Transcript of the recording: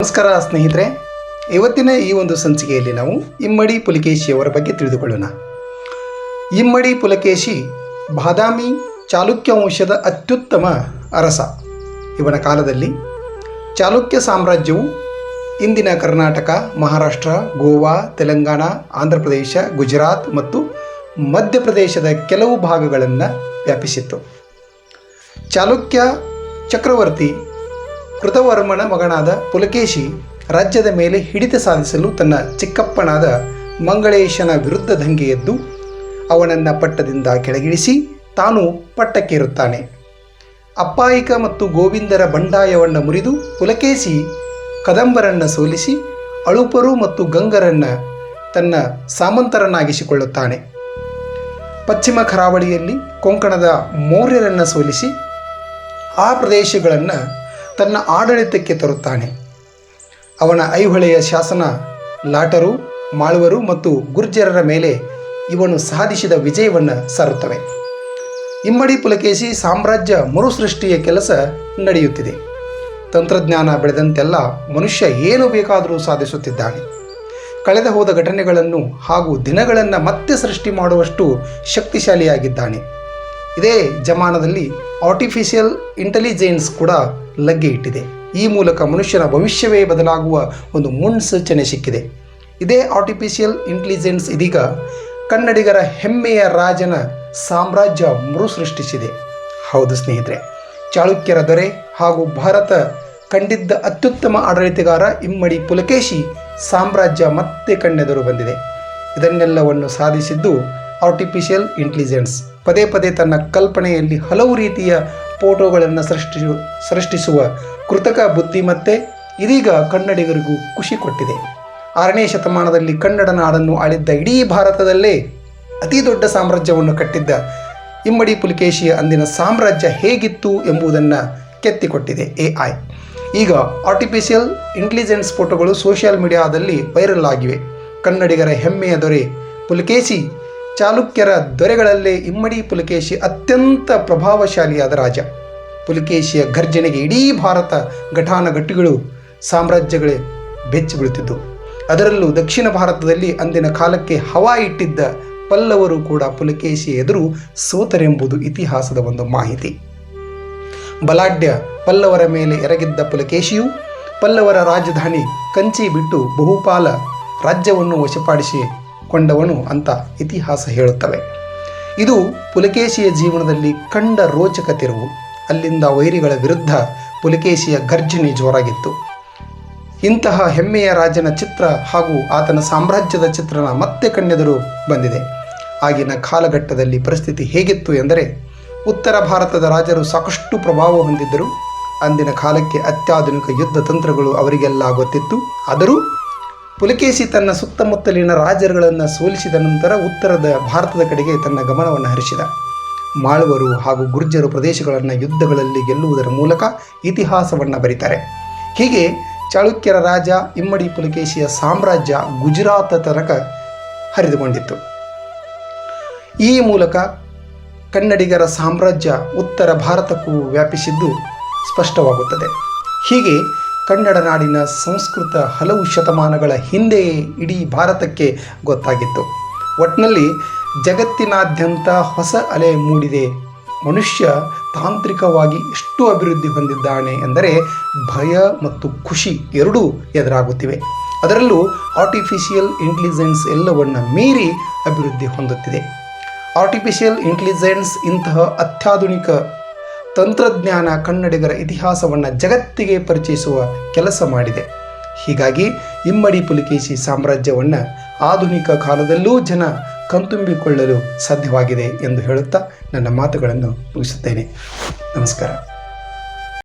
ನಮಸ್ಕಾರ ಸ್ನೇಹಿತರೆ. ಇವತ್ತಿನ ಈ ಒಂದು ಸಂಚಿಕೆಯಲ್ಲಿ ನಾವು ಇಮ್ಮಡಿ ಪುಲಕೇಶಿಯವರ ಬಗ್ಗೆ ತಿಳಿದುಕೊಳ್ಳೋಣ. ಇಮ್ಮಡಿ ಪುಲಕೇಶಿ ಬಾದಾಮಿ ಚಾಲುಕ್ಯ ವಂಶದ ಅತ್ಯುತ್ತಮ ಅರಸ. ಇವನ ಕಾಲದಲ್ಲಿ ಚಾಲುಕ್ಯ ಸಾಮ್ರಾಜ್ಯವು ಇಂದಿನ ಕರ್ನಾಟಕ, ಮಹಾರಾಷ್ಟ್ರ, ಗೋವಾ, ತೆಲಂಗಾಣ ಆಂಧ್ರ ಪ್ರದೇಶ ಗುಜರಾತ್ ಮತ್ತು ಮಧ್ಯಪ್ರದೇಶದ ಕೆಲವು ಭಾಗಗಳನ್ನು ವ್ಯಾಪಿಸಿತ್ತು. ಚಾಲುಕ್ಯ ಚಕ್ರವರ್ತಿ ಕೃತವರ್ಮನ ಮಗನಾದ ಪುಲಕೇಶಿ ರಾಜ್ಯದ ಮೇಲೆ ಹಿಡಿತ ಸಾಧಿಸಲು ತನ್ನ ಚಿಕ್ಕಪ್ಪನಾದ ಮಂಗಳೇಶನ ವಿರುದ್ಧ ದಂಗೆ ಎದ್ದು ಅವನನ್ನು ಪಟ್ಟದಿಂದ ಕೆಳಗಿಳಿಸಿ ತಾನು ಪಟ್ಟಕ್ಕೇರುತ್ತಾನೆ. ಅಪ್ಪಾಯಿಕ ಮತ್ತು ಗೋವಿಂದರ ಬಂಡಾಯವನ್ನು ಮುರಿದು ಪುಲಕೇಶಿ ಕದಂಬರನ್ನು ಸೋಲಿಸಿ ಅಳುಪರು ಮತ್ತು ಗಂಗರನ್ನು ತನ್ನ ಸಾಮಂತರನ್ನಾಗಿಸಿಕೊಳ್ಳುತ್ತಾನೆ ಪಶ್ಚಿಮ ಕರಾವಳಿಯಲ್ಲಿ ಕೊಂಕಣದ ಮೌರ್ಯರನ್ನು ಸೋಲಿಸಿ ಆ ಪ್ರದೇಶಗಳನ್ನು ತನ್ನ ಆಡಳಿತಕ್ಕೆ ತರುತ್ತಾನೆ. ಅವನ ಐಹೊಳೆಯ ಶಾಸನ ಲಾಟರು, ಮಾಳುವರು ಮತ್ತು ಗುರ್ಜರರ ಮೇಲೆ ಇವನು ಸಾಧಿಸಿದ ವಿಜಯವನ್ನು ಸಾರುತ್ತವೆ. ಇಮ್ಮಡಿ ಪುಲಕೇಶಿ ಸಾಮ್ರಾಜ್ಯ ಮರುಸೃಷ್ಟಿಯ ಕೆಲಸ ನಡೆಯುತ್ತಿದೆ. ತಂತ್ರಜ್ಞಾನ ಬೆಳೆದಂತೆಲ್ಲ ಮನುಷ್ಯ ಏನು ಬೇಕಾದರೂ ಸಾಧಿಸುತ್ತಿದ್ದಾನೆ. ಕಳೆದ ಹೋದ ಘಟನೆಗಳನ್ನು ಹಾಗೂ ದಿನಗಳನ್ನು ಮತ್ತೆ ಸೃಷ್ಟಿ ಮಾಡುವಷ್ಟು ಶಕ್ತಿಶಾಲಿಯಾಗಿದ್ದಾನೆ. ಇದೇ ಜಮಾನದಲ್ಲಿ ಆರ್ಟಿಫಿಷಿಯಲ್ ಇಂಟೆಲಿಜೆನ್ಸ್ ಕೂಡ ಲಗ್ಗೆ ಇಟ್ಟಿದೆ. ಈ ಮೂಲಕ ಮನುಷ್ಯನ ಭವಿಷ್ಯವೇ ಬದಲಾಗುವ ಒಂದು ಮುನ್ಸೂಚನೆ ಸಿಕ್ಕಿದೆ. ಇದೇ ಆರ್ಟಿಫಿಷಿಯಲ್ ಇಂಟೆಲಿಜೆನ್ಸ್ ಇದೀಗ ಕನ್ನಡಿಗರ ಹೆಮ್ಮೆಯ ರಾಜನ ಸಾಮ್ರಾಜ್ಯ ಮರುಸೃಷ್ಟಿಸಿದೆ ಹೌದು ಸ್ನೇಹಿತರೆ, ಚಾಳುಕ್ಯರ ದೊರೆ ಹಾಗೂ ಭಾರತ ಕಂಡಿದ್ದ ಅತ್ಯುತ್ತಮ ಆಡಳಿತಗಾರ ಇಮ್ಮಡಿ ಪುಲಕೇಶಿ ಸಾಮ್ರಾಜ್ಯ ಮತ್ತೆ ಕಣ್ಣೆದುರು ಬಂದಿದೆ. ಇದನ್ನೆಲ್ಲವನ್ನು ಸಾಧಿಸಿದ್ದು ಆರ್ಟಿಫಿಷಿಯಲ್ ಇಂಟೆಲಿಜೆನ್ಸ್ ಪದೇ ಪದೇ ತನ್ನ ಕಲ್ಪನೆಯಲ್ಲಿ ಹಲವು ರೀತಿಯ ಫೋಟೋಗಳನ್ನು ಸೃಷ್ಟಿಸು ಸೃಷ್ಟಿಸುವ ಕೃತಕ ಬುದ್ಧಿಮತ್ತೆ ಇದೀಗ ಕನ್ನಡಿಗರಿಗೂ ಖುಷಿ ಕೊಟ್ಟಿದೆ. ಆರನೇ ಶತಮಾನದಲ್ಲಿ ಕನ್ನಡ ನಾಡನ್ನು ಆಳಿದ್ದ ಇಡೀ ಭಾರತದಲ್ಲೇ ಅತಿ ದೊಡ್ಡ ಸಾಮ್ರಾಜ್ಯವನ್ನು ಕಟ್ಟಿದ್ದ ಇಮ್ಮಡಿ ಪುಲಿಕೇಶಿಯ ಅಂದಿನ ಸಾಮ್ರಾಜ್ಯ ಹೇಗಿತ್ತು ಎಂಬುದನ್ನು ಕೆತ್ತಿಕೊಟ್ಟಿದೆ ಎ ಐ. ಈಗ ಆರ್ಟಿಫಿಷಿಯಲ್ ಇಂಟೆಲಿಜೆನ್ಸ್ ಫೋಟೋಗಳು ಸೋಷಿಯಲ್ ಮೀಡಿಯಾದಲ್ಲಿ ವೈರಲ್ ಆಗಿವೆ. ಕನ್ನಡಿಗರ ಹೆಮ್ಮೆಯ ದೊರೆ ಪುಲಕೇಶಿ ಚಾಲುಕ್ಯರ ದೊರೆಗಳಲ್ಲೇ ಇಮ್ಮಡಿ ಪುಲಕೇಶಿ ಅತ್ಯಂತ ಪ್ರಭಾವಶಾಲಿಯಾದ ರಾಜ. ಪುಲಕೇಶಿಯ ಗರ್ಜನೆಗೆ ಇಡೀ ಭಾರತ ಘಟಾನಘಟ್ಟಿಗಳು, ಸಾಮ್ರಾಜ್ಯಗಳೇ ಬೆಚ್ಚಿ ಬೀಳುತ್ತಿದ್ದವು ಅದರಲ್ಲೂ ದಕ್ಷಿಣ ಭಾರತದಲ್ಲಿ ಅಂದಿನ ಕಾಲಕ್ಕೆ ಹವಾ ಇಟ್ಟಿದ್ದ ಪಲ್ಲವರು ಕೂಡ ಪುಲಕೇಶಿ ಎದುರು ಸೋತರೆಂಬುದು ಇತಿಹಾಸದ ಒಂದು ಮಾಹಿತಿ. ಬಲಾಢ್ಯ ಪಲ್ಲವರ ಮೇಲೆ ಎರಗಿದ್ದ ಪುಲಕೇಶಿಯು ಪಲ್ಲವರ ರಾಜಧಾನಿ ಕಂಚಿ ಬಿಟ್ಟು ಬಹುಪಾಲ ರಾಜ್ಯವನ್ನು ವಶಪಡಿಸಿಕೊಂಡವನು ಅಂತ ಇತಿಹಾಸ ಹೇಳುತ್ತವೆ. ಇದು ಪುಲಕೇಶಿಯ ಜೀವನದಲ್ಲಿ ಕಂಡ ರೋಚಕ ತಿರುವು. ಅಲ್ಲಿಂದ ವೈರಿಗಳ ವಿರುದ್ಧ ಪುಲಕೇಶಿಯ ಗರ್ಜನೆ ಜೋರಾಗಿತ್ತು. ಇಂತಹ ಹೆಮ್ಮೆಯ ರಾಜನ ಚಿತ್ರ ಹಾಗೂ ಆತನ ಸಾಮ್ರಾಜ್ಯದ ಚಿತ್ರಣ ಮತ್ತೆ ಕಣ್ಣೆದುರು ಬಂದಿದೆ. ಆಗಿನ ಕಾಲಘಟ್ಟದಲ್ಲಿ ಪರಿಸ್ಥಿತಿ ಹೇಗಿತ್ತು ಎಂದರೆ, ಉತ್ತರ ಭಾರತದ ರಾಜರು ಸಾಕಷ್ಟು ಪ್ರಭಾವ ಹೊಂದಿದ್ದರು. ಅಂದಿನ ಕಾಲಕ್ಕೆ ಅತ್ಯಾಧುನಿಕ ಯುದ್ಧ ತಂತ್ರಗಳು ಅವರಿಗೆಲ್ಲ ಗೊತ್ತಿತ್ತು. ಆದರೂ ಪುಲಕೇಶಿ ತನ್ನ ಸುತ್ತಮುತ್ತಲಿನ ರಾಜರುಗಳನ್ನು ಸೋಲಿಸಿದ ನಂತರ ಉತ್ತರದ ಭಾರತದ ಕಡೆಗೆ ತನ್ನ ಗಮನವನ್ನು ಹರಿಸಿದ. ಮಾಳುವರು ಹಾಗೂ ಗುರ್ಜರು ಪ್ರದೇಶಗಳನ್ನು ಯುದ್ಧಗಳಲ್ಲಿ ಗೆಲ್ಲುವುದರ ಮೂಲಕ ಇತಿಹಾಸವನ್ನು ಬರೀತಾರೆ. ಹೀಗೆ ಚಾಳುಕ್ಯರ ರಾಜ ಇಮ್ಮಡಿ ಪುಲಕೇಶಿಯ ಸಾಮ್ರಾಜ್ಯ ಗುಜರಾತ ತನಕ ಹರಿದುಕೊಂಡಿತ್ತು. ಈ ಮೂಲಕ ಕನ್ನಡಿಗರ ಸಾಮ್ರಾಜ್ಯ ಉತ್ತರ ಭಾರತಕ್ಕೂ ವ್ಯಾಪಿಸಿದ್ದು ಸ್ಪಷ್ಟವಾಗುತ್ತದೆ. ಹೀಗೆ ಕನ್ನಡ ನಾಡಿನ ಸಂಸ್ಕೃತ ಹಲವು ಶತಮಾನಗಳ ಹಿಂದೆಯೇ ಇಡೀ ಭಾರತಕ್ಕೆ ಗೊತ್ತಾಗಿತ್ತು. ಒಟ್ಟಿನಲ್ಲಿ ಜಗತ್ತಿನಾದ್ಯಂತ ಹೊಸ ಅಲೆ ಮೂಡಿದೆ. ಮನುಷ್ಯ ತಾಂತ್ರಿಕವಾಗಿ ಎಷ್ಟು ಅಭಿವೃದ್ಧಿ ಹೊಂದಿದ್ದಾನೆ ಎಂದರೆ ಭಯ ಮತ್ತು ಖುಷಿ ಎರಡೂ ಎದುರಾಗುತ್ತಿವೆ. ಅದರಲ್ಲೂ ಆರ್ಟಿಫಿಷಿಯಲ್ ಇಂಟೆಲಿಜೆನ್ಸ್ ಎಲ್ಲವನ್ನು ಮೀರಿ ಅಭಿವೃದ್ಧಿ ಹೊಂದುತ್ತಿದೆ. ಆರ್ಟಿಫಿಷಿಯಲ್ ಇಂಟೆಲಿಜೆನ್ಸ್ ಇಂತಹ ಅತ್ಯಾಧುನಿಕ ತಂತ್ರಜ್ಞಾನ ಕನ್ನಡಿಗರ ಇತಿಹಾಸವನ್ನು ಜಗತ್ತಿಗೆ ಪರಿಚಯಿಸುವ ಕೆಲಸ ಮಾಡಿದೆ. ಹೀಗಾಗಿ ಇಮ್ಮಡಿ ಪುಲಿಕೇಶಿ ಸಾಮ್ರಾಜ್ಯವನ್ನು ಆಧುನಿಕ ಕಾಲದಲ್ಲೂ ಜನ ಕಣ್ತುಂಬಿಕೊಳ್ಳಲು ಸಾಧ್ಯವಾಗಿದೆ ಎಂದು ಹೇಳುತ್ತಾ ನನ್ನ ಮಾತುಗಳನ್ನು ಮುಗಿಸುತ್ತೇನೆ. ನಮಸ್ಕಾರ.